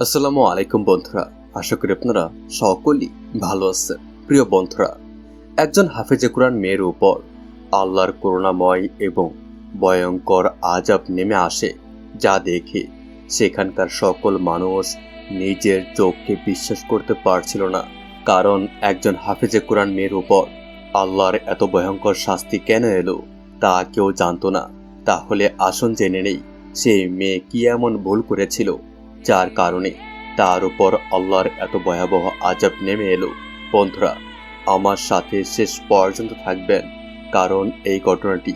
আসসালামু আলাইকুম বন্ধুরা। আশা করি আপনারা সকলেই ভালো আছেন। প্রিয় বন্ধুরা, একজন হাফেজে কোরআন মেয়ের উপর আল্লাহর করুণাময় এবং ভয়ঙ্কর আজাব নেমে আসে, যা দেখে সেখানকার সকল মানুষ নিজের চোখকে বিশ্বাস করতে পারছিল না। কারণ একজন হাফেজে কোরআন মেয়ের উপর আল্লাহর এত ভয়ঙ্কর শাস্তি কেন এলো, তা কেউ জানতো না। তাহলে আসন জেনে নেই সেই মেয়ে কি এমন ভুল করেছিল। যার কারণে তার উপর আল্লাহর এত ভয়াবহ আজাব নেমে এলো। বন্ধুরা, আমার সাথে শেষ পর্যন্ত থাকবেন, কারণ এই ঘটনাটি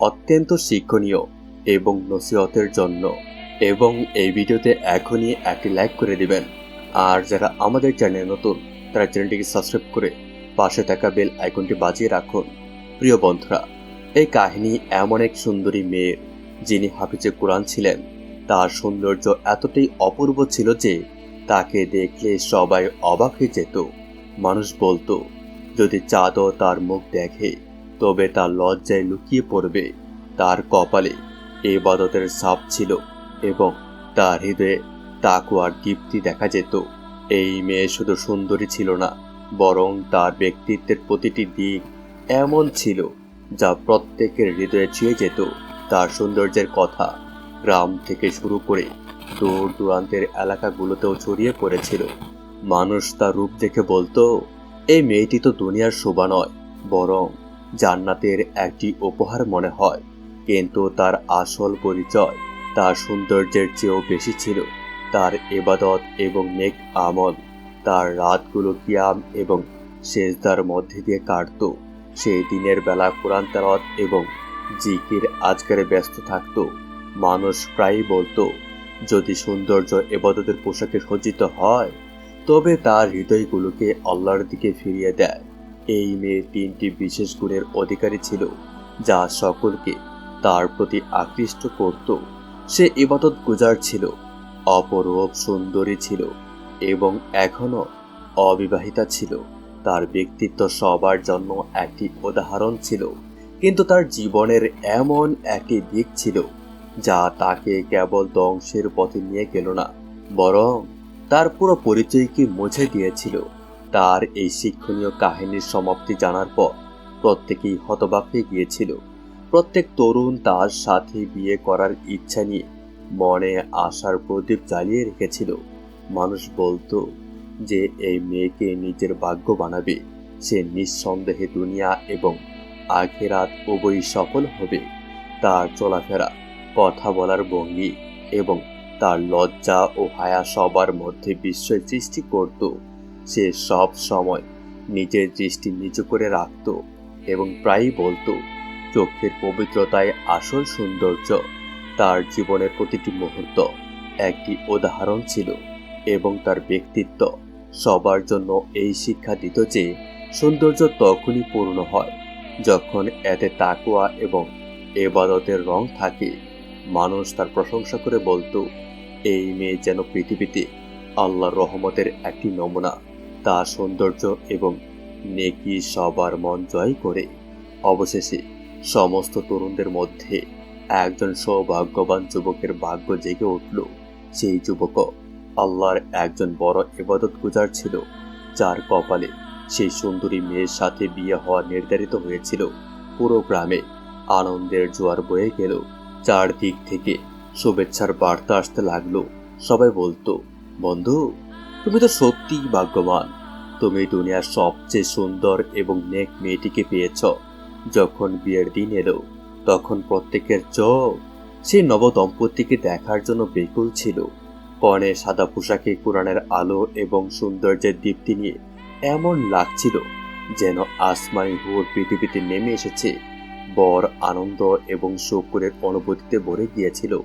অত্যন্ত শিক্ষণীয় এবং নসিহতের জন্য। এবং এই ভিডিওতে এখনই একটি লাইক করে দিবেন। আর যারা আমাদের চ্যানেল নতুন, তারা চ্যানেলটিকে সাবস্ক্রাইব করে পাশে থাকা বেল আইকনটি বাজিয়ে রাখুন। প্রিয় বন্ধুরা, এই কাহিনী এমন এক সুন্দরী মেয়ের, যিনি হাফিজে কোরআন ছিলেন। তার সৌন্দর্য এতটাই অপূর্ব ছিল যে তাকে দেখলে সবাই অবাক হয়ে যেত। মানুষ বলতো, যদি চাঁদও তার মুখ দেখে, তবে তার লজ্জায় লুকিয়ে পড়বে। তার কপালে এবাদতের সাপ ছিল এবং তার হৃদয়ে তাকুয়ার দীপ্তি দেখা যেত। এই মেয়ে শুধু সুন্দরী ছিল না, বরং তার ব্যক্তিত্বের প্রতিটি দিক এমন ছিল যা প্রত্যেকের হৃদয়ে ছুঁয়ে যেত। তার সৌন্দর্যের কথা গ্রাম থেকে শুরু করে দূর দূরান্তের এলাকাগুলোতেও ছড়িয়ে পড়েছিল। মানুষ তার রূপ দেখে বলতো, এই মেয়েটি তো দুনিয়ার শোভা নয়, বরং জান্নাতের একটি উপহার মনে হয়। কিন্তু তার আসল পরিচয়, তার সৌন্দর্যের চেয়েও বেশি ছিল। তার এবাদত এবং নেক আমল, তার রাতগুলো কিয়াম এবং সেজদার মধ্যে দিয়ে কাটতো। সেই দিনের বেলা কোরআন তেলাওয়াত এবং জিকির আজকের ব্যস্ত থাকতো। মানুষ প্রায়ই বলতো, যদি সৌন্দর্য এবাদতের পোশাকে সজ্জিত হয়, তবে তার হৃদয়গুলোকে আল্লাহর দিকে ফিরিয়ে দেয়। এই মেয়ে তিনটি বিশেষ গুণের অধিকারী ছিল, যা সকলকে তার প্রতি আকৃষ্ট করত। সে ইবাদত গুজার ছিল, অপরূপ সুন্দরী ছিল এবং এখনও অবিবাহিতা ছিল। তার ব্যক্তিত্ব সবার জন্য একটি উদাহরণ ছিল, কিন্তু তার জীবনের এমন একটি দিক ছিল যা তাকে কেবল ধ্বংসের পথে নিয়ে গেল না, বরং তার পুরো পরিচয়কে মুছে দিয়েছিল। তার এই শিক্ষণীয় কাহিনীর সমাপ্তি জানার পর প্রত্যেকেই হতবাক হয়ে গিয়েছিল। প্রত্যেক তরুণ তার সাথে বিয়ে করার ইচ্ছা নিয়ে মনে আশার প্রদীপ জ্বালিয়ে রেখেছিল। মানুষ বলতো যে, এই মেয়েকে নিজের ভাগ্য বানাবে। সে নিঃসন্দেহে দুনিয়া এবং আখেরাত উভয়ই সফল হবে। তার চলাফেরা কথা বলার ভঙ্গি এবং তার লজ্জা ও হায়া সবার মধ্যে বিস্ময় সৃষ্টি করত। সে সব সময় নিজের দৃষ্টি নিচু করে রাখত এবং প্রায়ই বলতো, চোখের পবিত্রতায় আসল সৌন্দর্য। তার জীবনের প্রতিটি মুহূর্ত একটি উদাহরণ ছিল এবং তার ব্যক্তিত্ব। সবার জন্য এই শিক্ষা দিত যে সৌন্দর্য তখনই পূর্ণ হয় যখন এতে তাকুয়া এবং এবাদতের রং থাকে। মানুষ তার প্রশংসা করে বলতো, এই মেয়ে যেন পৃথিবীতে আল্লাহর রহমতের একটি নমুনা। তার সৌন্দর্য এবং নেকি সবার মন জয় করে। অবশেষে সমস্ত তরুণদের মধ্যে একজন সৌভাগ্যবান যুবকের ভাগ্য জেগে উঠল। সেই যুবক আল্লাহর একজন বড় ইবাদত গুজার ছিল, যার কপালে সেই সুন্দরী মেয়ের সাথে বিয়ে হওয়া নির্ধারিত হয়েছিল। পুরো গ্রামে আনন্দের জোয়ার বয়ে গেল। চারদিক থেকে শুভেচ্ছার বার্তা আসতে লাগল। সবাই বলতো, বন্ধু, তুমি তো সত্যিই ভাগ্যবান। তুমি দুনিয়ার সবচেয়ে সুন্দর এবং নেক মেয়েটিকে পেয়েছ। যখন বিয়ের দিন এলো, তখন প্রত্যেকের চোখ সেই নব দম্পতিকে দেখার জন্য বেকুল ছিল। কনে সাদা পোশাকে কোরআনের আলো এবং সৌন্দর্যের দীপ্তি নিয়ে এমন লাগছিল যেন আসমানি হুর পৃথিবীতে নেমে এসেছে। বর আনন্দ এবং শকুরের অনুভূতিতে ভরে গিয়েছিল।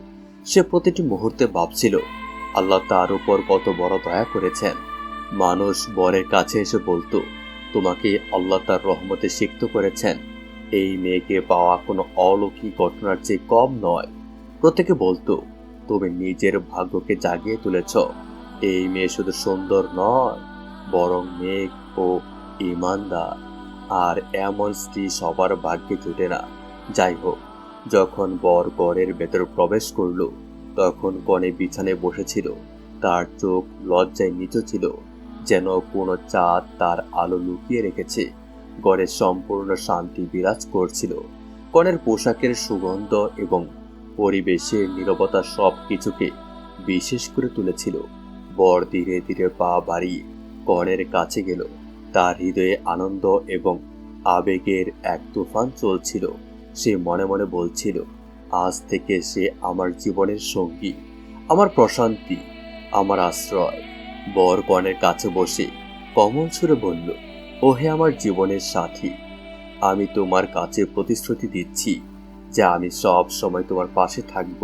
সে প্রতিটি মুহূর্তে ভাবছিল, আল্লাহ তার উপর কত বড় দয়া করেছেন। মানুষ বরের কাছে এসে বলতো, তোমাকে আল্লাহ তার রহমতে সিক্ত করেছেন। এই মেয়েকে পাওয়া কোনো অলৌকিক ঘটনার চেয়ে কম নয়। প্রত্যেকে বলতো, তুমি নিজের ভাগ্যকে জাগিয়ে তুলেছ। এই মেয়ে শুধু সুন্দর নয়, বরং মেঘ ও ইমানদার। আর এমন স্ত্রী সবার ভাগ্যে জুটে না। যাই হোক, যখন বর গড়ের ভেতর প্রবেশ করল, তখন কনে বিছানায় বসেছিল। তার চোখ লজ্জায় নিচু ছিল, যেন কোনো চাঁদ তার আলো লুকিয়ে রেখেছে। ঘরে সম্পূর্ণ শান্তি বিরাজ করছিল। কনের পোশাকের সুগন্ধ এবং পরিবেশের নীরবতা সব কিছুকে বিশেষ করে তুলেছিল। বর ধীরে ধীরে পা বাড়িয়ে কনের কাছে গেল। তার হৃদয়ে আনন্দ এবং আবেগের এক তুফান চলছিল। সে মনে মনে বলছিল, আজ থেকে সে আমার জীবনের সঙ্গী, আমার প্রশান্তি, আমার আশ্রয়। বর কনের কাছে বসে কমল সুরে বলল ওহে আমার জীবনের সাথী, আমি তোমার কাছে প্রতিশ্রুতি দিচ্ছি যে আমি সব সময় তোমার পাশে থাকব।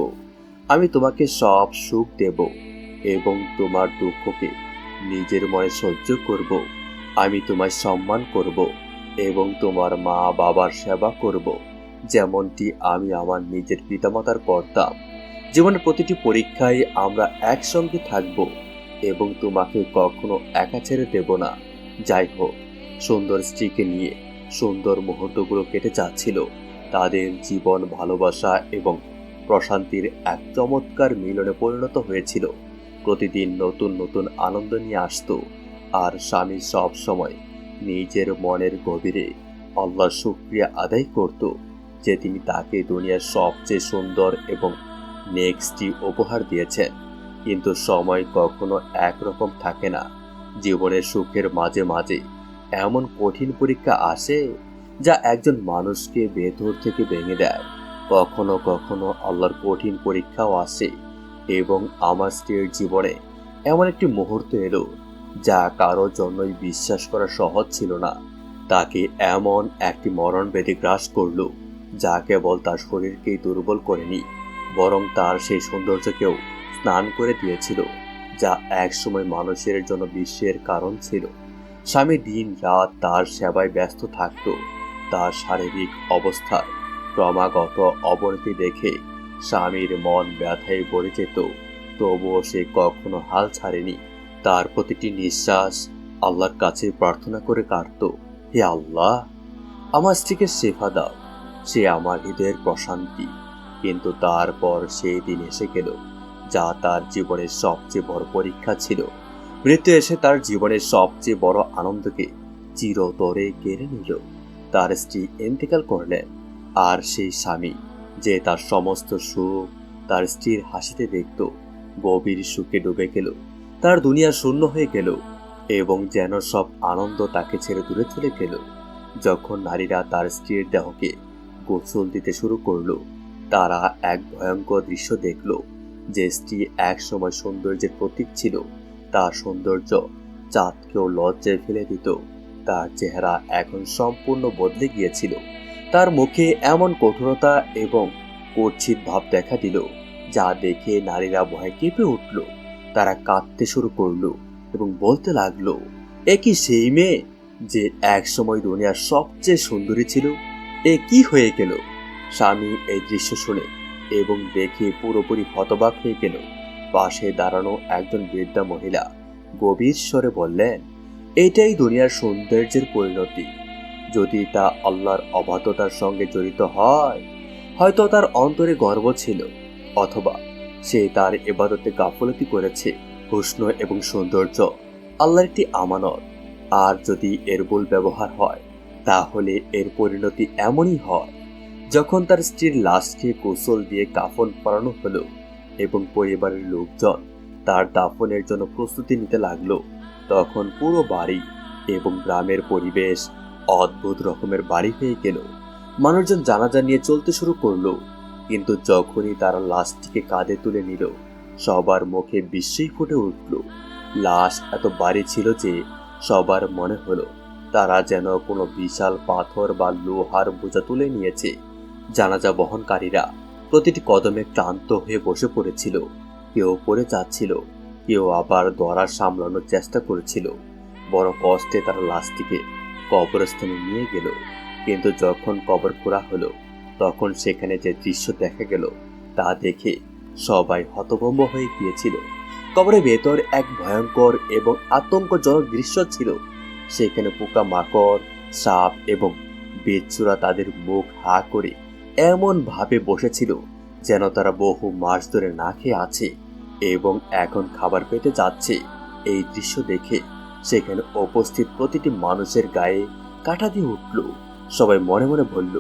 আমি তোমাকে সব সুখ দেব এবং তোমার দুঃখকে নিজের মনে সহ্য করব। আমি তোমায় সম্মান করব এবং তোমার মা বাবার সেবা করব। যেমনটি আমি আমার নিজের পিতামাতার করতাম জীবনের প্রতিটি পরীক্ষায় আমরা একসঙ্গে থাকব এবং তোমাকে কখনো একা ছেড়ে দেব না। যাই হোক, সুন্দর স্ত্রীকে নিয়ে সুন্দর মুহূর্তগুলো কেটে যাচ্ছিল। তাদের জীবন ভালোবাসা এবং প্রশান্তির এক চমৎকার মিলনে পরিণত হয়েছিল। প্রতিদিন নতুন নতুন আনন্দ নিয়ে আসতো। আর স্বামী সব সময় নিজের মনের গভীরে আল্লাহ শুক্রিয়া আদায় করত যে তিনি তাকে দুনিয়ার সবচেয়ে সুন্দর এবং নেক্সটটি উপহার দিয়েছেন। কিন্তু সময় কখনো একরকম থাকে না। জীবনের সুখের মাঝে মাঝে এমন কঠিন পরীক্ষা আসে যা একজন মানুষকে ভেতর থেকে ভেঙে দেয়। কখনো কখনো আল্লাহর কঠিন পরীক্ষাও আসে এবং আমার স্ত্রীর জীবনে এমন একটি মুহূর্ত এলো যা কারোর জন্যই বিশ্বাস করা সহজ ছিল না। তাকে এমন একটি মরণ ব্যাধি গ্রাস করল, যা কেবল তার শরীরকেই দুর্বল করেনি, বরং তার সেই সৌন্দর্যকেও স্নান করে দিয়েছিল, যা একসময় মানুষের জন্য বিশ্বের কারণ ছিল। স্বামী দিন রাত তার সেবায় ব্যস্ত থাকত। তার শারীরিক অবস্থার ক্রমাগত অবনতি দেখে স্বামীর মন ব্যথায় ভরে যেত, তবুও সে কখনো হাল ছাড়েনি। তার প্রতিটি নিঃশ্বাস আল্লাহর কাছে প্রার্থনা করে কাটত, হে আল্লাহ, আমার স্ত্রীকে শেফা দাও, সে আমার হৃদয়ের প্রশান্তি। কিন্তু তারপর সেই দিন এসে গেল, যা তার জীবনের সবচেয়ে বড় পরীক্ষা ছিল। মৃত্যু এসে তার জীবনের সবচেয়ে বড় আনন্দকে চিরতরে কেড়ে নিল। তার স্ত্রী ইন্তেকাল করলেন, আর সেই স্বামী যে তার সমস্ত সুখ তার স্ত্রীর হাসিতে দেখত, গভীর সুখে ডুবে গেল। তার দুনিয়া শূন্য হয়ে গেল এবং যেন সব আনন্দ তাকে ছেড়ে দূরে চলে গেল। যখন নারীরা তার স্ত্রীর দেহকে গোসল দিতে শুরু করল, তারা এক ভয়ঙ্কর দৃশ্য দেখল যে স্ত্রী এক সময় সৌন্দর্যের প্রতীক ছিল। তার সৌন্দর্য চাঁদকেও লজ্জায় ফেলে দিত। তার চেহারা এখন সম্পূর্ণ বদলে গিয়েছিল। তার মুখে এমন কঠোরতা এবং কর্ছিত ভাব দেখা দিল, যা দেখে নারীরা ভয় কেঁপে উঠল। তারা কাঁদতে শুরু করল এবং বলতে লাগল, এ কি সেই মেয়ে যে এক সময় দুনিয়ার সবচেয়ে সুন্দরী ছিল? এ কি হয়ে গেল? স্বামী এই দৃশ্য শুনে এবং দেখে পুরোপুরি হতবাক হয়ে গেল। পাশে দাঁড়ানো একজন বৃদ্ধা মহিলা গভীর স্বরে বললেন, এটাই দুনিয়ার সৌন্দর্যের পরিণতি। যদি তা আল্লাহর অবাধ্যতার সঙ্গে জড়িত হয়, হয়তো তার অন্তরে গর্ব ছিল অথবা সে তার এবাদতে গাফলতি করেছে, উষ্ণ এবং সৌন্দর্য, আল্লাহর একটি আমানত। আর যদি এর ভুল ব্যবহার হয়, তাহলে এর পরিণতি এমনই হয়, যখন তার স্ত্রীর লাশকে গোসল দিয়ে কাফন পরানো হলো এবং পরিবারের লোকজন তার দাফনের জন্য প্রস্তুতি নিতে লাগল, তখন পুরো বাড়ি এবং গ্রামের পরিবেশ অদ্ভুত রকমের বাড়ি হয়ে গেল। মানুষজন জানাজা নিয়ে চলতে শুরু করল। কিন্তু যখনই তারা লাশটিকে কাঁধে তুলে নিল, সবার মুখে বিস্ময় ফুটে উঠল। লাশ এত বাড়ি ছিল যে সবার মনে হলো তারা যেন কোনো বিশাল পাথর বা লোহার বোঝা তুলে নিয়েছে। জানাজা বহনকারীরা প্রতিটি কদমে ক্লান্ত হয়ে বসে পড়েছিল। কেউ পড়ে যাচ্ছিল, কেউ আবার দরার সামলানোর চেষ্টা করেছিল। বড় কষ্টে তারা লাশটিকে কবরস্থানে নিয়ে গেল। কিন্তু যখন কবর খোঁড়া হলো তখন সেখানে যে দৃশ্য দেখা গেল, তা দেখে সবাই হতভম্ব হয়ে গিয়েছিল। কবরের ভেতর এক ভয়ঙ্কর এবং আতঙ্কজনক দৃশ্য ছিল। সেখানে পোকা মাকড় সাপ এবং বেচুরা তাদের মুখ হা করে এমন ভাবে বসেছিল যেন তারা বহু মাস ধরে না খেয়ে আছে এবং এখন খাবার পেতে যাচ্ছে। এই দৃশ্য দেখে সেখানে উপস্থিত প্রতিটি মানুষের গায়ে কাটা দিয়ে উঠল। সবাই মনে মনে বলল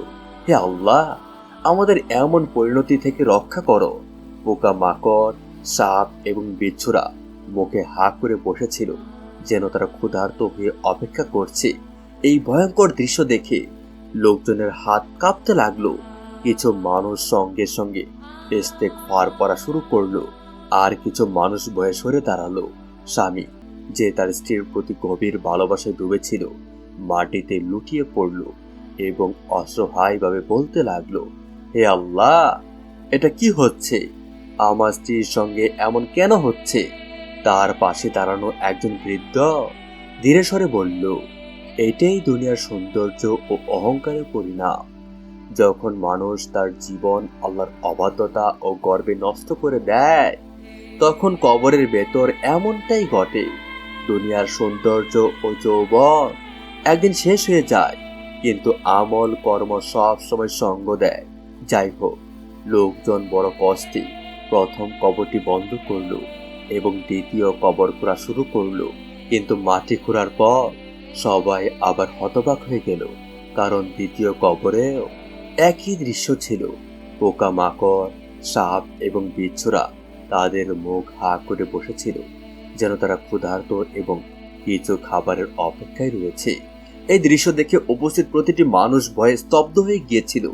হে আল্লাহ, আমাদের এমন পরিণতি থেকে রক্ষা করো। পোকা মাকড়, সাপ এবং বিচ্ছুরা মুখে হা করে বসেছিল যেন তারা ক্ষুধার্ত হয়ে অপেক্ষা করছে। এই ভয়ঙ্কর দৃশ্য দেখে লোকজনের হাত কাঁপতে লাগল। কিছু মানুষ সঙ্গে সঙ্গে ইস্তেক পার করা শুরু করল। আর কিছু মানুষ ভয়ে সরে দাঁড়াল। স্বামী, যে তার স্ত্রীর প্রতি গভীর ভালোবাসায় ডুবেছিল, মাটিতে লুটিয়ে পড়ল। এবং অসহায়ভাবে বলতে লাগল, হে আল্লাহ, এটা কি হচ্ছে? আমার স্ত্রীর সঙ্গে এমন কেন হচ্ছে? তার পাশে দাঁড়ানো একজন বৃদ্ধ ধীরে সরে বলল, এটাই দুনিয়ার সৌন্দর্য ও অহংকারের পরিণাম। যখন মানুষ তার জীবন আল্লাহর অবাধ্যতা ও গর্বে নষ্ট করে দেয়, তখন কবরের ভেতর এমনটাই ঘটে। দুনিয়ার সৌন্দর্য ও যৌবন একদিন শেষ হয়ে যায়। কিন্তু আমল, কর্ম সব সময় সঙ্গ দেয়। যাই হোক, লোকজন বড় কষ্টে প্রথম কবরটি বন্ধ করল এবং দ্বিতীয় কবর খোঁড়া শুরু করল। কিন্তু মাটি খোঁড়ার পর সবাই আবার হতবাক হয়ে গেল, কারণ দ্বিতীয় কবরেও একই দৃশ্য ছিল। পোকা মাকড় সাপ এবং বিচ্ছুরা তাদের মুখ হা করে বসেছিল, যেন তারা ক্ষুধার্ত এবং কিছু খাবারের অপেক্ষায় রয়েছে। এই দৃশ্য দেখে উপস্থিত প্রতিটি মানুষ ভয়ে স্তব্ধ হয়ে গিয়েছিল।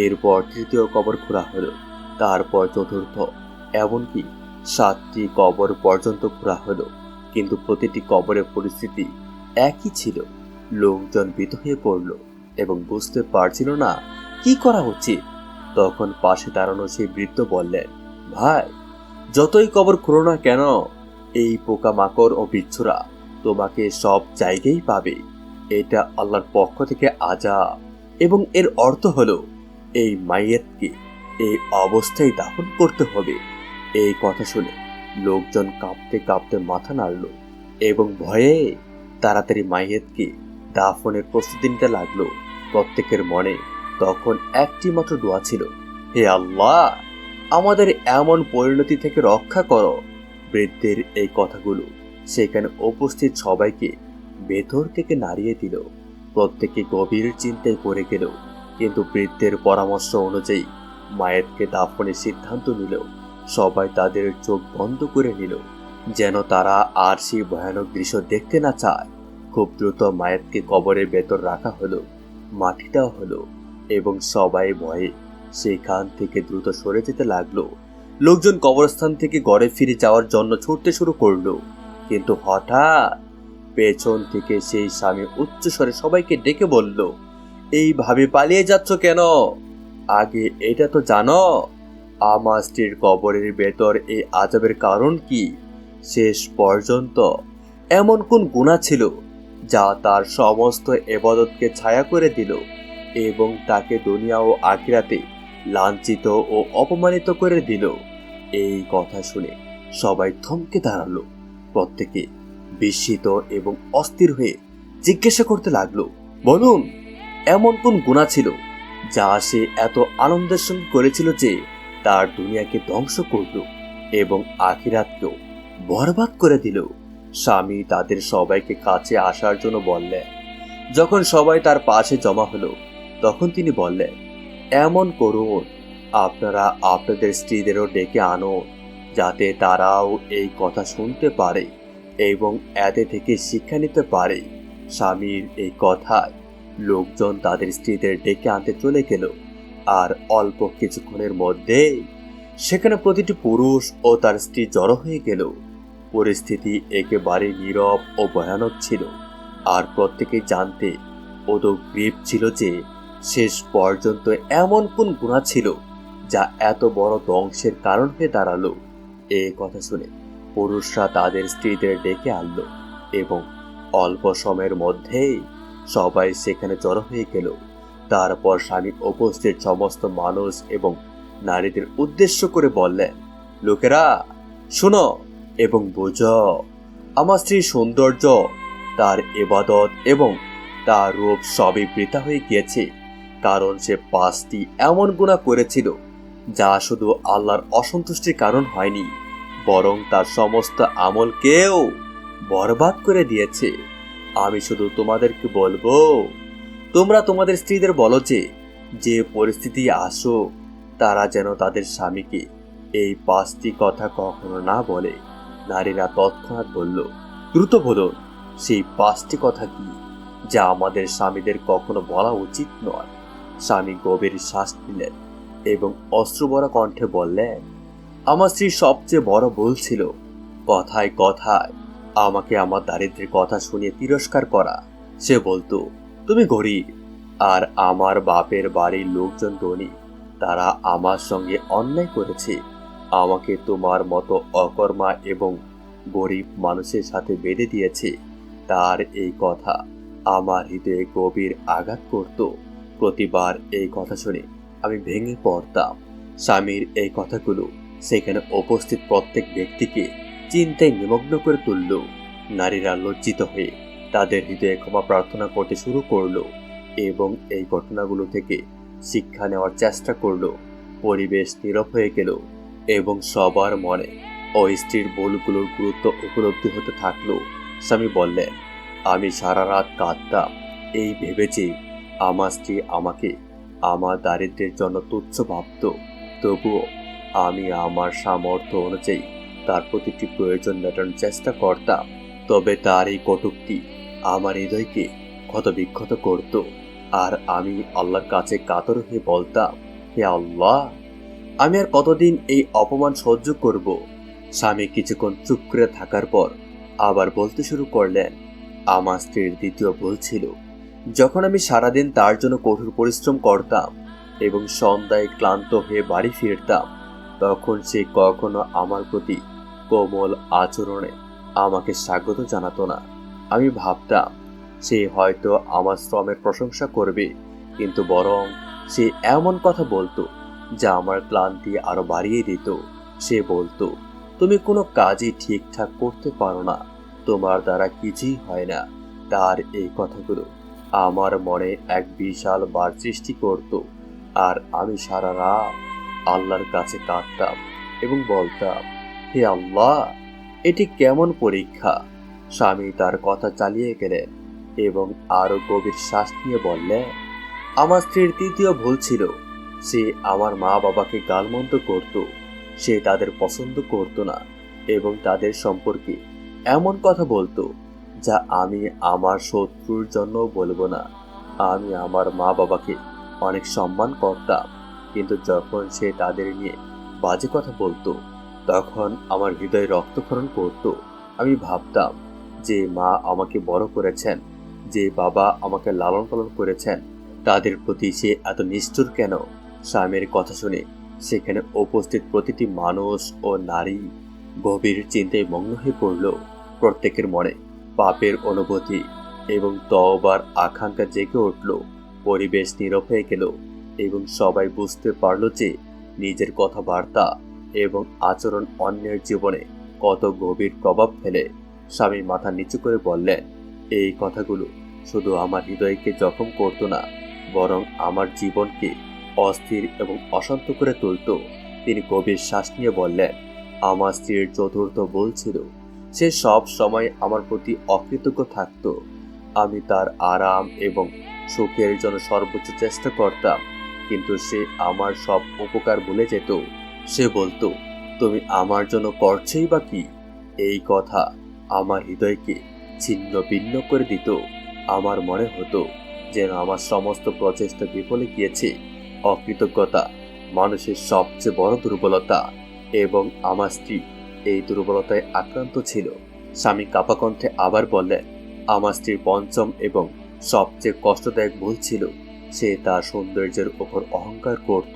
এরপর তৃতীয় কবর খোঁড়া হলো, তারপর চতুর্থ, এমনকি সাতটি কবর পর্যন্ত খোঁড়া হলো, কিন্তু প্রতিটি কবরের পরিস্থিতি একই ছিল। লোকজন ভীত হয়ে পড়ল এবং বুঝতে পারছিল না, কি করা উচিত? তখন পাশে দাঁড়ানো সেই বৃদ্ধ বললেন, ভাই, যতই কবর খুঁড়ো না কেন, এই পোকামাকড় ও বিচ্ছুরা তোমাকে সব জায়গায় পাবে। এটা আল্লাহর পক্ষ থেকে আজাব। এবং এর অর্থ হলো, এই মাইয়েতকে এই অবস্থায় দাফন করতে হবে। এই কথা শুনে লোকজন কাঁপতে কাঁপতে মাথা নাড়ল এবং ভয়ে তাড়াতাড়ি মাইয়েতকে দাফনের প্রস্তুতি নিতে লাগল। প্রত্যেকের মনে তখন একটি মাত্র দোয়া ছিল, হে আল্লাহ, আমাদের এমন পরিণতি থেকে রক্ষা করো। বৃদ্ধের এই কথাগুলো সেখানে উপস্থিত সবাইকে ভেতর থেকে নাড়িয়ে দিল। প্রত্যেকে গভীর চিন্তায় পড়ে গেল, কিন্তু বৃদ্ধের পরামর্শ অনুযায়ী মায়েরকে দাফনের সিদ্ধান্ত নিল। সবাই তাদের চোখ বন্ধ করে নিল, যেন তারা আর সেই ভয়ানক দৃশ্য দেখতে না চায়। খুব দ্রুত মায়েরকে কবরের ভেতর রাখা হলো, মাটিটাও হলো, এবং সবাই ভয়ে সেখান থেকে দ্রুত সরে যেতে লাগল। লোকজন কবরস্থান থেকে ঘরে ফিরে যাওয়ার জন্য ছুটতে শুরু করল, কিন্তু হঠাৎ পেছন থেকে সেই স্বামী উচ্চস্বরে সবাইকে ডেকে বলল এইভাবে পালিয়ে যাচ্ছ কেন? আগে এটা তো জানো আমার স্ত্রীর কবরের ভেতর এই আজবের কারণ কি? শেষ পর্যন্ত এমন কোন গুণা ছিল যা তার সমস্ত এবাদতকে ছায়া করে দিল এবং তাকে দুনিয়া ও আখিরাতে লাঞ্ছিত ও অপমানিত করে দিল? এই কথা শুনে সবাই থমকে দাঁড়াল প্রত্যেকে। বিস্মিত এবং অস্থির হয়ে জিজ্ঞাসা করতে লাগল, বলুন, এমন কোন গুণা ছিল যা সে এত আনন্দের সঙ্গে করেছিল যে তার দুনিয়াকে ধ্বংস করল এবং আখিরাতকেও বরবাদ করে দিল? স্বামী তাদের সবাইকে কাছে আসার জন্য বললেন, যখন সবাই তার পাশে জমা হলো, তখন তিনি বললেন, এমন করুন, আপনারা আপনাদের স্ত্রীদেরও ডেকে আনুন, যাতে তারাও এই কথা শুনতে পারে এবং এতে থেকে শিক্ষা নিতে পারে। স্বামীর এই কথায় লোকজন তাদের স্ত্রীদের ডেকে আনতে চলে গেল। আর অল্প কিছুক্ষণের মধ্যে সেখানে প্রতিটি পুরুষ ও তার স্ত্রী জড়ো হয়ে গেল। পরিস্থিতি একেবারে নীরব ও ভয়ানক ছিল। আর প্রত্যেকে জানতে ও তো গ্রীব ছিল যে শেষ পর্যন্ত এমন কোন গুণা ছিল যা এত বড় ধ্বংসের কারণ হয়ে দাঁড়াল। এ কথা শুনে পুরুষরা তাদের স্ত্রীদের ডেকে আনলো এবং অল্প সময়ের মধ্যেই সবাই সেখানে জড়ো হয়ে গেল। তারপর স্বামী উপস্থিত সমস্ত মানুষ এবং নারীদের উদ্দেশ্য করে বললেন, লোকেরা, শোনো এবং বোঝ, আমার স্ত্রীর সৌন্দর্য, তার এবাদত এবং তার রূপ সবই বৃথা হয়ে গিয়েছে, কারণ সে পাঁচটি এমন গুণা করেছিল, যা শুধু আল্লাহর অসন্তুষ্টির কারণ হয়নি। বরং তার সমস্ত আমলকেও বরবাদ করে দিয়েছে। আমি শুধু তোমাদেরকে বলব, তোমরা তোমাদের স্ত্রীদের বলো যে যে পরিস্থিতি আসো, তারা যেন তাদের স্বামীকে এই পাঁচটি কথা কখনো না বলে। নারীরা তৎক্ষণাৎ বলল, দ্রুত বলুন সেই পাঁচটি কথা কি, যা আমাদের স্বামীদের কখনো বলা উচিত নয়? স্বামী গভীর শ্বাস নিলেন এবং অশ্রুবরা কণ্ঠে বললেন আমার স্ত্রী সবচেয়ে বড় ভুল ছিল। কথায় কথায় আমাকে আমার দারিদ্রের কথা শুনিয়ে তিরস্কার করা। সে বলতো, তুমি গরিব আর আমার বাপের বাড়ির লোকজন ধনী। তারা আমার সঙ্গে অন্যায় করেছে। আমাকে তোমার মতো অকর্মা এবং গরিব মানুষের সাথে বেঁধে দিয়েছে। তার এই কথা আমার হৃদয়ে গভীর আঘাত করত। প্রতিবার এই কথা শুনে আমি ভেঙে পড়তাম। স্বামীর এই কথাগুলো সেখানে উপস্থিত প্রত্যেক ব্যক্তিকে চিন্তায় নিমগ্ন করে তুলল। নারীরা লজ্জিত হয়ে তাদের হৃদয়ে ক্ষমা প্রার্থনা করতে শুরু করল এবং এই ঘটনাগুলো থেকে শিক্ষা নেওয়ার চেষ্টা করল। পরিবেশ নীরব হয়ে গেল এবং সবার মনে ওই স্ত্রীর ভুলগুলোর গুরুত্ব উপলব্ধি হতে থাকল। স্বামী বললেন, আমি সারা রাত কাঁদতাম। এই ভেবে যে আমার স্ত্রী আমাকে আমার দারিদ্রের জন্য তুচ্ছ ভাবত। তবুও আমি আমার সামর্থ্য অনুযায়ী তার প্রতিটি প্রয়োজন মেটানোর চেষ্টা করতাম। তবে তার এই কটুক্তি আমার হৃদয়কে ক্ষতবিক্ষত করত। আর আমি আল্লাহর কাছে কাতর হয়ে বলতাম, হে আল্লাহ, আমি আর কতদিন এই অপমান সহ্য করব? স্বামী কিছুক্ষণ চুপ করে থাকার পর আবার বলতে শুরু করলেন, আমার স্ত্রীর দ্বিতীয় ভুল ছিল। যখন আমি সারাদিন তার জন্য কঠোর পরিশ্রম করতাম এবং সন্ধ্যায় ক্লান্ত হয়ে বাড়ি ফিরতাম তখন সে কখনো আমার প্রতি কোমল আচরণে আমাকে স্বাগত জানাতো না। আমি ভাবতাম, সে হয়তো আমার শ্রমের প্রশংসা করবে, কিন্তু বরং সে এমন কথা বলতো, যা আমার ক্লান্তি আরও বাড়িয়ে দিত। সে বলতো, তুমি কোনো কাজই ঠিকঠাক করতে পারো না, তোমার দ্বারা কিছুই হয় না। তার এই কথাগুলো আমার মনে এক বিশাল বার সৃষ্টি করত, আর আমি সারা রাত আল্লাহর কাছে কাঁদতাম এবং বলতাম, হে আল্লাহ, এটি কেমন পরীক্ষা? স্বামী তার কথা চালিয়ে গেলেন এবং আরও গভীর শ্বাস নিয়ে বললেন, আমার স্ত্রীর তৃতীয় ভুল ছিল। সে আমার মা বাবাকে গালমন্দ করত। সে তাদের পছন্দ করত না এবং তাদের সম্পর্কে এমন কথা বলতো যা আমি আমার শত্রুর জন্য বলব না। আমি আমার মা বাবাকে অনেক সম্মান করতাম। কিন্তু যখন সে তাদের নিয়ে বাজে কথা বলতো, তখন আমার হৃদয় রক্তক্ষরণ করত। আমি ভাবতাম যে মা আমাকে বড় করেছেন, যে বাবা আমাকে লালন পালন করেছেন। তাদের প্রতি সে এত নিষ্ঠুর কেন? স্বামীর কথা শুনে সেখানে উপস্থিত প্রতিটি মানুষ ও নারী গভীর চিন্তায় মগ্ন হয়ে পড়ল। প্রত্যেকের মনে পাপের অনুভূতি এবং তওবার আকাঙ্ক্ষা জেগে উঠল। পরিবেশ নীরব হয়ে গেল। এবং সবাই বুঝতে পারল যে নিজের কথাবার্তা এবং আচরণ অন্যের জীবনে কত গভীর প্রভাব ফেলে। স্বামী মাথা নিচু করে বললেন, এই কথাগুলো শুধু আমার হৃদয়কে জখম করতো না, বরং আমার জীবনকে অস্থির এবং অশান্ত করে তুলত। তিনি গভীর শ্বাস নিয়ে বললেন, আমার স্ত্রীর চতুর্থ বলছিল সে সব সময় আমার প্রতি অকৃতজ্ঞ থাকত। আমি তার আরাম এবং সুখের জন্য সর্বোচ্চ চেষ্টা করতাম। কিন্তু সে আমার সব উপকার ভুলে যেত। সে বলতো, তুমি আমার জন্য করছেই বা কি? এই কথা আমার হৃদয়কে ছিন্ন ভিন্ন করে দিত। আমার মনে হতো যেন আমার সমস্ত প্রচেষ্টা বিফলে গিয়েছে। অকৃতজ্ঞতা মানুষের সবচেয়ে বড় দুর্বলতা এবং আমার স্ত্রী এই দুর্বলতায় আক্রান্ত ছিল। স্বামী কাপাকণ্ঠে আবার বললেন, আমার স্ত্রীর পঞ্চম এবং সবচেয়ে কষ্টদায়ক ভুল ছিল সে তার সৌন্দর্যের উপর অহংকার করত।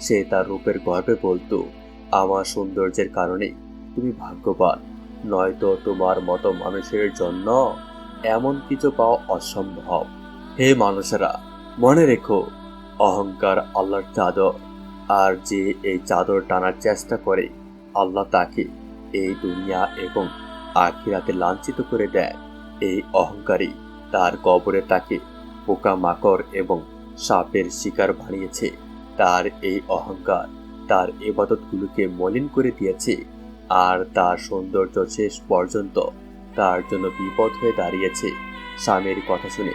সে তার রূপের গর্বে বলতো, আমার সৌন্দর্যের কারণে তুমি ভাগ্যবান, নয়তো তোমার মতো মানুষের জন্য এমন কিছু পাওয়া অসম্ভব। হে মানুষেরা, মনে রেখো, অহংকার আল্লাহর চাদর, আর যে এই চাদর টানার চেষ্টা করে, আল্লাহ তাকে এই দুনিয়া এবং আখিরাতে লাঞ্ছিত করে দেয়। এই অহংকারী তার কবরে তাকে পোকা মাকড় এবং সাপের শিকার বানিয়েছে। তার এই অহংকার তার এবাদতগুলোকে মলিন করে দিয়েছে আর তার সৌন্দর্য শেষ পর্যন্ত তার জন্য বিপদ হয়ে দাঁড়িয়েছে। স্বামীর কথা শুনে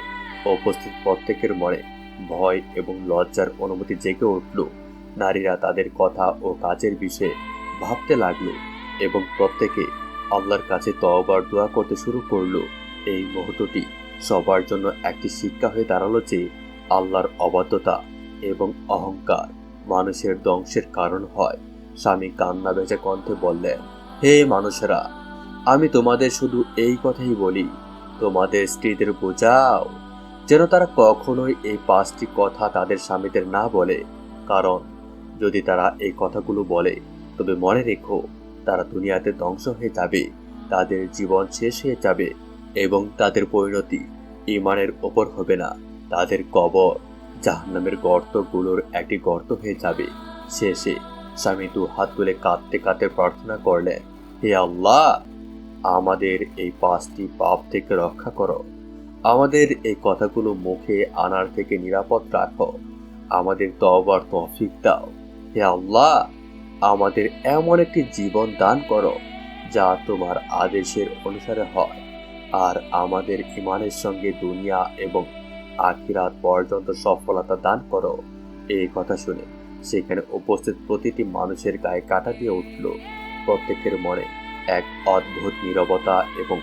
উপস্থিত প্রত্যেকের মনে ভয় এবং লজ্জার অনুমতি জেগে উঠল। নারীরা তাদের কথা ও কাজের বিষয়ে ভাবতে লাগল এবং প্রত্যেকে আল্লাহর কাছে তওবার দোয়া করতে শুরু করল। এই মুহূর্তটি সবার জন্য একটি শিক্ষা হয়ে দাঁড়াল যে আল্লাহর অবাধ্যতা এবং অহংকার মানুষের ধ্বংসের কারণ হয়। স্বামী কান্না বেজে কণ্ঠে বললেন, হে মানুষেরা, আমি তোমাদের শুধু এই কথাই বলি। তোমাদের স্ত্রীদের বোঝাও যেন তারা কখনোই এই পাঁচটি কথা তাদের স্বামীদের না বলে। কারণ যদি তারা এই কথাগুলো বলে, তবে মনে রেখো, তারা দুনিয়াতে ধ্বংস হয়ে যাবে, তাদের জীবন শেষ হয়ে যাবে। এবং তাদের পরিণতি ইমানের ওপর হবে না। তাদের কবর, জাহান্নামের গর্তগুলোর একটি গর্ত হয়ে যাবে। শেষে স্বামী দু হাত তুলে কাঁদতে কাঁদতে প্রার্থনা করলেন, হে আল্লাহ, আমাদের এই পাঁচটি পাপ থেকে রক্ষা করো। আমাদের এই কথাগুলো মুখে আনার থেকে নিরাপদ রাখো। আমাদের তওবার তফিক দাও। হে আল্লাহ, আমাদের এমন একটি জীবন দান করো যা তোমার আদেশের অনুসারে হয়। আর আমাদের ইমানের সঙ্গে দুনিয়া এবং আখিরাত পর্যন্ত সফলতা দান করো। এই কথা শুনে সেখানে উপস্থিত প্রতিটি মানুষের গায়ে কাটা দিয়ে উঠল। প্রত্যেকের মনে এক অদ্ভুত নীরবতা এবং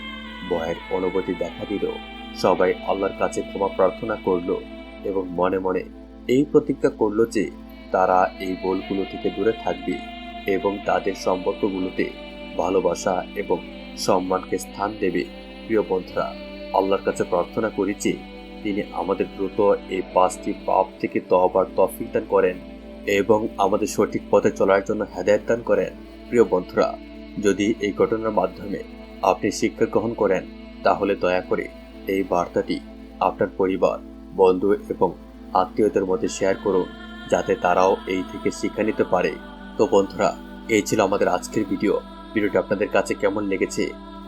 ভয়ের অনুভূতি দেখা দিল। সবাই আল্লাহর কাছে ক্ষমা প্রার্থনা করল এবং মনে মনে এই প্রতিজ্ঞা করল যে তারা এই বলগুলো থেকে দূরে থাকবে এবং তাদের সম্পর্কগুলোতে ভালোবাসা এবং সম্মানকে স্থান দেবে। প্রিয় বন্ধুরা, আল্লাহর কাছে প্রার্থনা করি যে তিনি আমাদের দ্রুত এই পাঁচটি পাপ থেকে তহবার তফিক দান করেন এবং আমাদের সঠিক পথে চলার জন্য হেদায়ত দান করেন। প্রিয় বন্ধুরা, যদি এই ঘটনার মাধ্যমে আপনি শিক্ষা গ্রহণ করেন, তাহলে দয়া করে এই বার্তাটি আপনার পরিবার, বন্ধু এবং আত্মীয়দের মধ্যে শেয়ার করুন, যাতে তারাও এই থেকে শিক্ষা নিতে পারে। তো বন্ধুরা, এই ছিল আমাদের আজকের ভিডিও। ভিডিওটি আপনাদের কাছে কেমন লেগেছে?